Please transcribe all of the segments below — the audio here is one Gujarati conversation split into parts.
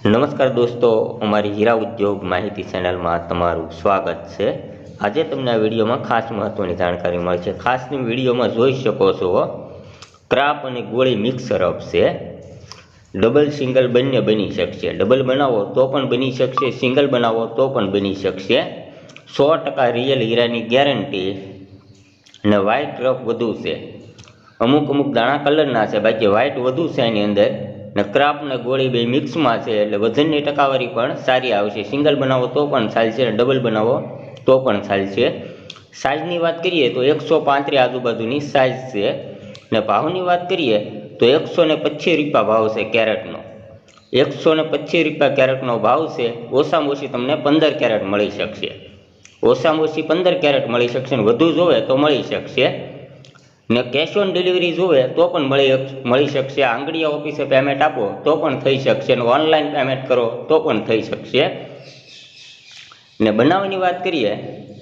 નમસ્કાર દોસ્તો, અમારી હીરા ઉદ્યોગ માહિતી ચેનલમાં તમારું સ્વાગત છે. આજે તમને આ વિડીયોમાં ખાસ મહત્ત્વની જાણકારી મળે છે. ખાસની વિડીયોમાં જોઈ શકો છો ક્રાપ અને ગોળી મિક્સર રફ છે ડબલ સિંગલ બંને બની શકશે. ડબલ બનાવો તો પણ બની શકશે, સિંગલ બનાવો તો પણ બની શકશે. સો ટકા રિયલ હીરાની ગેરંટી અને વ્હાઇટ રફ વધુ છે. અમુક અમુક દાણા કલરના છે, બાકી વ્હાઇટ વધુ છે એની અંદર. ને ક્રાપ ને ગોળી બે મિક્સમાં છે એટલે વજનની ટકાવારી પણ સારી આવશે. સિંગલ બનાવો તો પણ ચાલશે અને ડબલ બનાવો તો પણ ચાલશે સાઇઝની વાત કરીએ તો એકસો પાંત્રીસ આજુબાજુની સાઇઝ છે. ને ભાવની વાત કરીએ તો એકસો ને પચીસ રૂપિયા ભાવ છે કેરેટનો. એકસો ને પચીસ રૂપિયા કેરેટનો ભાવ છે. ઓછામાં ઓછી તમને પંદર કેરેટ મળી શકશે. ઓછામાં ઓછી પંદર કેરેટ મળી શકશે ને વધુ જોવે તો મળી શકશે. ને કેશ ઓન ડિલિવરી જોવે તો પણ મળી મળી શકશે. આંગળીયા ઓફિસે પેમેન્ટ આપો તો પણ થઈ શકશે. ને ઓનલાઈન પેમેન્ટ કરો તો પણ થઈ શકશે. ને બનાવવાની વાત કરીએ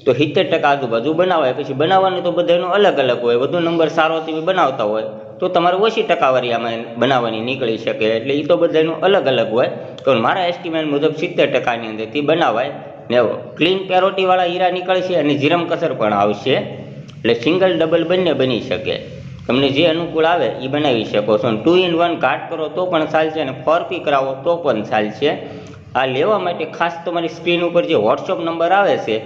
તો સિત્તેર ટકા આજુબાજુ બનાવાય. પછી બનાવવાનું તો બધાનો અલગ અલગ હોય. વધુ નંબર સારો તમે બનાવતા હોય. તો તમારે ઓછી ટકાવારી આમાં બનાવવાની નીકળી શકે. એટલે એ તો બધાનું અલગ અલગ હોય. તો મારા એસ્ટિમેટ મુજબ સિત્તેર ટકાની અંદરથી બનાવાય. ને ક્લીન પેરોટીવાળા હીરા નીકળશે અને જીરમ કસર પણ આવશે. એટલે સિંગલ ડબલ બંને બની શકે. તમને જે અનુકૂળ આવે એ બનાવી શકો છો. ટુ ઇન વન કાટ કરો તો પણ ચાલશે અને ફોર પી કરાવો તો પણ ચાલશે. આ લેવા માટે ખાસ તમારી સ્ક્રીન ઉપર જે વોટ્સઅપ નંબર આવે છે,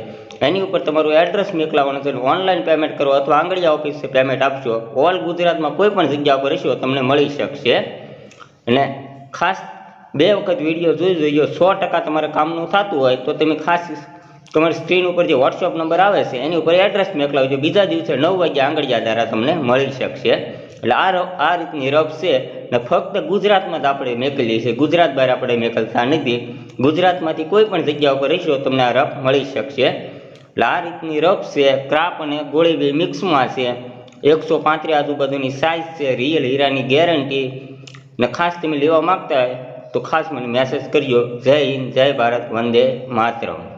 એની ઉપર તમારું એડ્રેસ મોકલાવવાનું છે ઓનલાઈન પેમેન્ટ કરો અથવા આંગળીયા ઓફિસે પેમેન્ટ આપશો ઓલ ગુજરાતમાં કોઈ પણ જગ્યા પર રહેશો તમને મળી શકશે. અને ખાસ બે વખત વીડિયો જોઈ જોઈએ સો ટકા તમારે કામનું થતું હોય તો તમે ખાસ તમારી સ્ક્રીન ઉપર જે વોટ્સઅપ નંબર આવે છે, એની ઉપર એડ્રેસ મોકલાવજો. બીજા દિવસે નવ વાગ્યા આંગળિયા દ્વારા તમને મળી શકશે. એટલે આ આ રીતની રફ છે ને ફક્ત ગુજરાતમાં જ આપણે મેકલીએ છીએ. ગુજરાત બહાર આપણે મેકલતા નથી. ગુજરાતમાંથી કોઈ પણ જગ્યા ઉપર રહીશો તમને આ રફ મળી શકશે. એટલે આ રીતની રફ છે, ક્રાપ અને ગોળી બે મિક્સમાં છે. એકસો પાંત્રીસ આજુબાજુની સાઇઝ છે રિયલ હીરાની ગેરંટી ને ખાસ તમે લેવા માગતા હોય તો ખાસ મને મેસેજ કરજો. જય હિન્દ, જય ભારત, વંદે માતરમ.